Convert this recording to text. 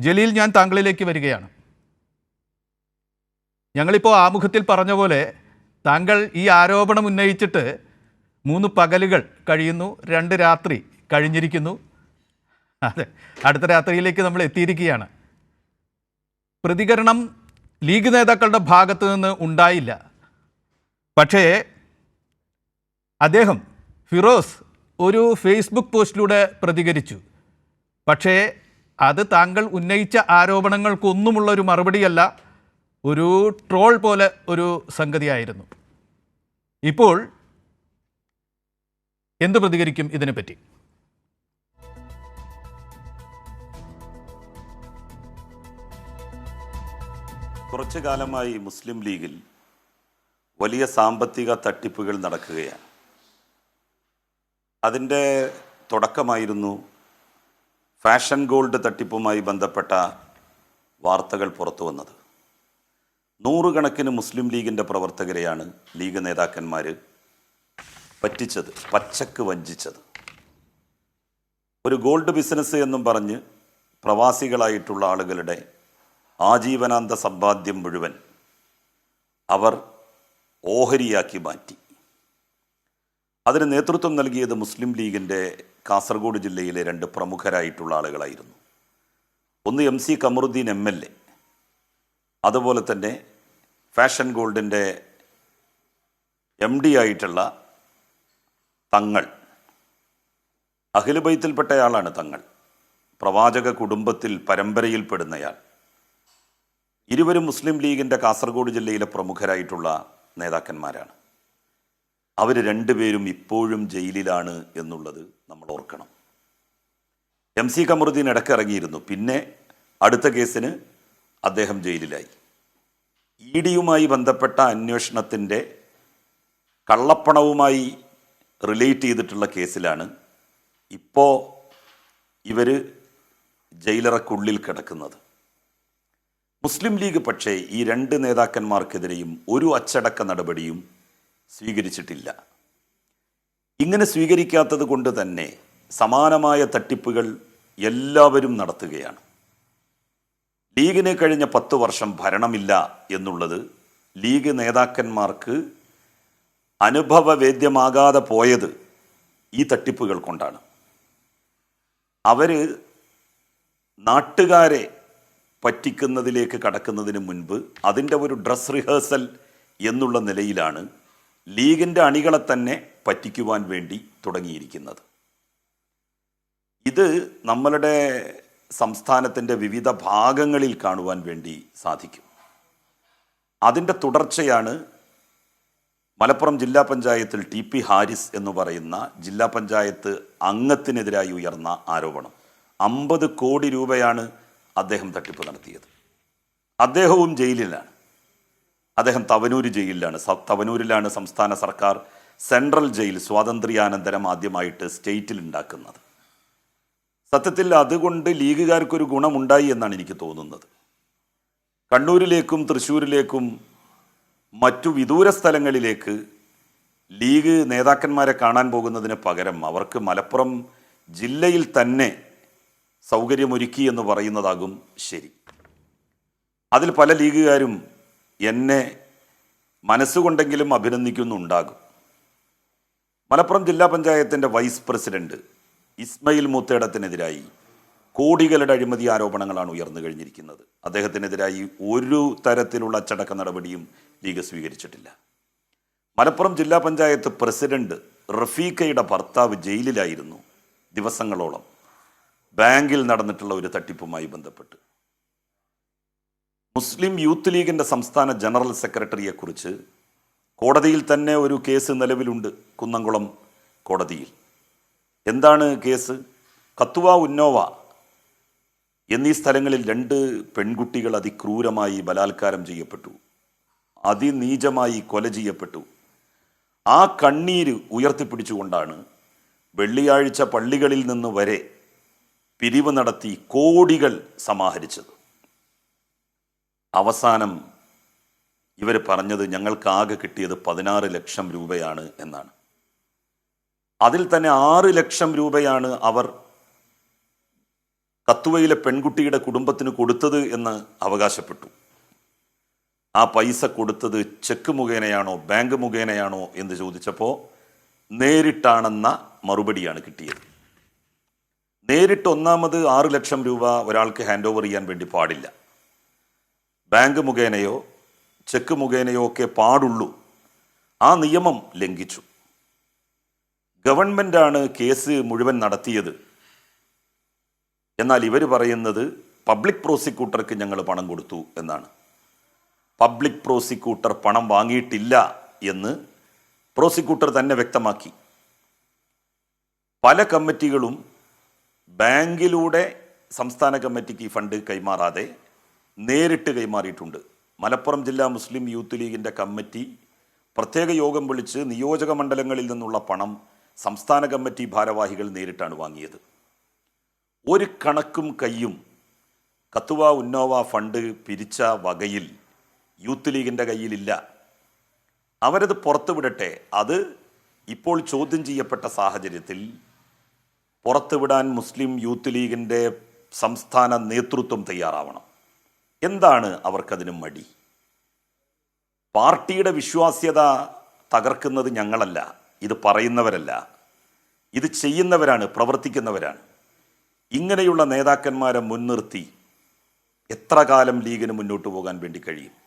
ജലീൽ ഞാൻ താങ്കളിലേക്ക് വരികയാണ്. ഞങ്ങളിപ്പോൾ ആമുഖത്തിൽ പറഞ്ഞ പോലെ താങ്കൾ ഈ ആരോപണം ഉന്നയിച്ചിട്ട് മൂന്ന് പകലുകൾ കഴിയുന്നു രണ്ട് രാത്രി കഴിഞ്ഞിരിക്കുന്നു. അതെ അടുത്ത രാത്രിയിലേക്ക് നമ്മൾ എത്തിയിരിക്കുകയാണ്. പ്രതികരണം ലീഗ് നേതാക്കളുടെ ഭാഗത്തു നിന്ന് ഉണ്ടായില്ല. പക്ഷേ അദ്ദേഹം ഫിറോസ് ഒരു ഫേസ്ബുക്ക് പോസ്റ്റിലൂടെ പ്രതികരിച്ചു. പക്ഷേ അത് താങ്കൾ ഉന്നയിച്ച ആരോപണങ്ങൾക്കൊന്നുമുള്ള ഒരു മറുപടിയല്ല ഒരു ട്രോൾ പോലെ ഒരു സംഗതിയായിരുന്നു. ഇപ്പോൾ എന്ത് പ്രതികരിക്കും ഇതിനെപ്പറ്റി? കുറച്ചു കാലമായി മുസ്ലിം ലീഗിൽ വലിയ സാമ്പത്തിക തട്ടിപ്പുകൾ നടക്കുകയാണ്. അതിന്റെ തുടക്കമായിരുന്നു ഫാഷൻ ഗോൾഡ് തട്ടിപ്പുമായി ബന്ധപ്പെട്ട വാർത്തകൾ പുറത്തു വന്നത്. നൂറുകണക്കിന് മുസ്ലിം ലീഗിന്റെ പ്രവർത്തകരെയാണ് ലീഗ് നേതാക്കന്മാർ പറ്റിച്ചത് പച്ചക്ക് വഞ്ചിച്ചത്. ഒരു ഗോൾഡ് ബിസിനസ് എന്നും പറഞ്ഞ് പ്രവാസികളായിട്ടുള്ള ആളുകളുടെ ആജീവനാന്ത സമ്പാദ്യം മുഴുവൻ അവർ ഓഹരിയാക്കി മാറ്റി. അതിന് നേതൃത്വം നൽകിയത് മുസ്ലിം ലീഗിന്റെ കാസർഗോഡ് ജില്ലയിലെ രണ്ട് പ്രമുഖരായിട്ടുള്ള ആളുകളായിരുന്നു. ഒന്ന് M C Kamaruddin M L A. അതുപോലെ തന്നെ ഫാഷൻ ഗോൾഡിന്റെ എം ഡി ആയിട്ടുള്ള തങ്ങൾ. അഖിലുബൈത്തിൽപ്പെട്ടയാളാണ് തങ്ങൾ. പ്രവാചക കുടുംബത്തിൽ പരമ്പരയിൽപ്പെടുന്നയാൾ. ഇരുവരും മുസ്ലിം ലീഗിന്റെ കാസർഗോഡ് ജില്ലയിലെ പ്രമുഖരായിട്ടുള്ള നേതാക്കന്മാരാണ്. അവർ രണ്ടുപേരും ഇപ്പോഴും ജയിലിലാണ് എന്നുള്ളത് നമ്മൾ ഓർക്കണം. എം സി കമറുദ്ദീൻ ഇടയ്ക്ക് ഇറങ്ങിയിരുന്നു പിന്നെ അടുത്ത കേസിന് അദ്ദേഹം ജയിലിലായി. ഇ ഡിയുമായി ബന്ധപ്പെട്ട അന്വേഷണത്തിന്റെ കള്ളപ്പണവുമായി റിലേറ്റ് ചെയ്തിട്ടുള്ള കേസിലാണ് ഇപ്പോൾ ഇവർ ജയിലറക്കുള്ളിൽ കിടക്കുന്നത്. മുസ്ലിം ലീഗ് പക്ഷേ ഈ രണ്ട് നേതാക്കന്മാർക്കെതിരെയും ഒരു അച്ചടക്ക നടപടിയും സ്വീകരിച്ചിട്ടില്ല. ഇങ്ങനെ സ്വീകരിക്കാത്തത് കൊണ്ട് തന്നെ സമാനമായ തട്ടിപ്പുകൾ എല്ലാവരും നടത്തുകയാണ്. ലീഗിന് കഴിഞ്ഞ പത്ത് വർഷം ഭരണമില്ല എന്നുള്ളത് ലീഗ് നേതാക്കന്മാർക്ക് അനുഭവവേദ്യമാകാതെ പോയത് ഈ തട്ടിപ്പുകൾ കൊണ്ടാണ്. അവർ നാട്ടുകാരെ പറ്റിക്കുന്നതിലേക്ക് കടക്കുന്നതിന് മുൻപ് അതിന്റെ ഒരു ഡ്രസ് റിഹേഴ്സൽ എന്നുള്ള നിലയിലാണ് ലീഗിന്റെ അണികളെ തന്നെ പറ്റിക്കുവാൻ വേണ്ടി തുടങ്ങിയിരിക്കുന്നത്. ഇത് നമ്മളുടെ സംസ്ഥാനത്തിന്റെ വിവിധ ഭാഗങ്ങളിൽ കാണുവാൻ വേണ്ടി സാധിക്കും. അതിന്റെ തുടർച്ചയാണ് മലപ്പുറം ജില്ലാ പഞ്ചായത്തിൽ ടി പി ഹാരിസ് എന്ന് പറയുന്ന ജില്ലാ പഞ്ചായത്ത് അംഗത്തിനെതിരായി ഉയർന്ന ആരോപണം. അമ്പത് കോടി രൂപയാണ് അദ്ദേഹം തട്ടിപ്പ് നടത്തിയത്. അദ്ദേഹവും ജയിലിലാണ്. അദ്ദേഹം തവനൂര് ജയിലിലാണ്. തവനൂരിലാണ് സംസ്ഥാന സർക്കാർ സെൻട്രൽ ജയിൽ സ്വാതന്ത്ര്യാനന്തരം ആദ്യമായിട്ട് സ്റ്റേറ്റിൽ ഉണ്ടാക്കുന്നത്. സത്യത്തിൽ അതുകൊണ്ട് ലീഗുകാർക്കൊരു ഗുണമുണ്ടായി എന്നാണ് എനിക്ക് തോന്നുന്നത്. കണ്ണൂരിലേക്കും തൃശ്ശൂരിലേക്കും മറ്റു വിദൂര സ്ഥലങ്ങളിലേക്ക് ലീഗ് നേതാക്കന്മാരെ കാണാൻ പോകുന്നതിന് പകരം അവർക്ക് മലപ്പുറം ജില്ലയിൽ തന്നെ സൗകര്യമൊരുക്കി എന്ന് പറയുന്നതാകും ശരി. അതിൽ പല ലീഗുകാരും എന്നെ മനസ്സുകൊണ്ടെങ്കിലും അഭിനന്ദിക്കുന്നുണ്ടാകും. മലപ്പുറം ജില്ലാ പഞ്ചായത്തിന്റെ വൈസ് പ്രസിഡന്റ് ഇസ്മയിൽ മൂത്തേടത്തിനെതിരായി കോടികളുടെ അഴിമതി ആരോപണങ്ങളാണ് ഉയർന്നു കഴിഞ്ഞിരിക്കുന്നത്. അദ്ദേഹത്തിനെതിരായി ഒരു തരത്തിലുള്ള അച്ചടക്ക നടപടിയും ലീഗ് സ്വീകരിച്ചിട്ടില്ല. മലപ്പുറം ജില്ലാ പഞ്ചായത്ത് പ്രസിഡന്റ് റഫീഖയുടെ ഭർത്താവ് ജയിലിലായിരുന്നു ദിവസങ്ങളോളം. ബാങ്കിൽ നടന്നിട്ടുള്ള ഒരു തട്ടിപ്പുമായി ബന്ധപ്പെട്ട്. മുസ്ലിം യൂത്ത് ലീഗിന്റെ സംസ്ഥാന ജനറൽ സെക്രട്ടറിയെക്കുറിച്ച് കോടതിയിൽ തന്നെ ഒരു കേസ് നിലവിലുണ്ട് കുന്നംകുളം കോടതിയിൽ. എന്താണ് കേസ്? കത്തുവ ഉന്നോവ എന്നീ സ്ഥലങ്ങളിൽ രണ്ട് പെൺകുട്ടികൾ അതിക്രൂരമായി ബലാത്കാരം ചെയ്യപ്പെട്ടു അതിനീചമായി കൊല ചെയ്യപ്പെട്ടു. ആ കണ്ണീര് ഉയർത്തിപ്പിടിച്ചുകൊണ്ടാണ് വെള്ളിയാഴ്ച പള്ളികളിൽ നിന്ന് വരെ പിരിവ് നടത്തി കോടികൾ സമാഹരിച്ചത്. അവസാനം ഇവർ പറഞ്ഞത് ഞങ്ങൾക്കാകെ കിട്ടിയത് പതിനാറ് ലക്ഷം രൂപയാണ് എന്നാണ്. അതിൽ തന്നെ ആറ് ലക്ഷം രൂപയാണ് അവർ കത്തുവയിലെ പെൺകുട്ടിയുടെ കുടുംബത്തിന് കൊടുത്തത് എന്ന് അവകാശപ്പെട്ടു. ആ പൈസ കൊടുത്തത് ചെക്ക് മുഖേനയാണോ ബാങ്ക് മുഖേനയാണോ എന്ന് ചോദിച്ചപ്പോൾ നേരിട്ടാണെന്ന മറുപടിയാണ് കിട്ടിയത്. നേരിട്ട് ഒന്നാമത് ആറ് ലക്ഷം രൂപ ഒരാൾക്ക് ഹാൻഡ് ഓവർ ചെയ്യാൻ വേണ്ടി പാടില്ല. ബാങ്ക് മുഖേനയോ ചെക്ക് മുഖേനയോ ഒക്കെ പാടുള്ളൂ. ആ നിയമം ലംഘിച്ചു. ഗവൺമെന്റാണ് കേസ് മുഴുവൻ നടത്തിയത്. എന്നാൽ ഇവർ പറയുന്നത് പബ്ലിക് പ്രോസിക്യൂട്ടർക്ക് ഞങ്ങൾ പണം കൊടുത്തു എന്നാണ്. പബ്ലിക് പ്രോസിക്യൂട്ടർ പണം വാങ്ങിയിട്ടില്ല എന്ന് പ്രോസിക്യൂട്ടർ തന്നെ വ്യക്തമാക്കി. പല കമ്മിറ്റികളും ബാങ്കിലൂടെ സംസ്ഥാന കമ്മിറ്റിക്ക് ഫണ്ട് കൈമാറാതെ നേരിട്ട് കൈമാറിയിട്ടുണ്ട്. മലപ്പുറം ജില്ലാ മുസ്ലിം യൂത്ത് ലീഗിന്റെ കമ്മിറ്റി പ്രത്യേക യോഗം വിളിച്ച് നിയോജക മണ്ഡലങ്ങളിൽ നിന്നുള്ള പണം സംസ്ഥാന കമ്മിറ്റി ഭാരവാഹികൾ നേരിട്ടാണ് വാങ്ങിയത്. ഒരു കണക്കും കയ്യും കത്തുവ ഉന്നോവ ഫണ്ട് പിരിച്ച വകയിൽ യൂത്ത് ലീഗിന്റെ കയ്യിലില്ല. അവരത് പുറത്തുവിടട്ടെ. അത് ഇപ്പോൾ ചോദ്യം ചെയ്യപ്പെട്ട സാഹചര്യത്തിൽ പുറത്തുവിടാൻ മുസ്ലിം യൂത്ത് ലീഗിന്റെ സംസ്ഥാന നേതൃത്വം തയ്യാറാവണം. എന്താണ് അവർക്കതിന് മടി? പാർട്ടിയുടെ വിശ്വാസ്യത തകർക്കുന്നത് ഞങ്ങളല്ല ഇത് പറയുന്നവരല്ല. ഇത് ചെയ്യുന്നവരാണ് പ്രവർത്തിക്കുന്നവരാണ്. ഇങ്ങനെയുള്ള നേതാക്കന്മാരെ മുൻനിർത്തി എത്ര കാലം ലീഗിന് മുന്നോട്ട് പോകാൻ വേണ്ടി കഴിയും?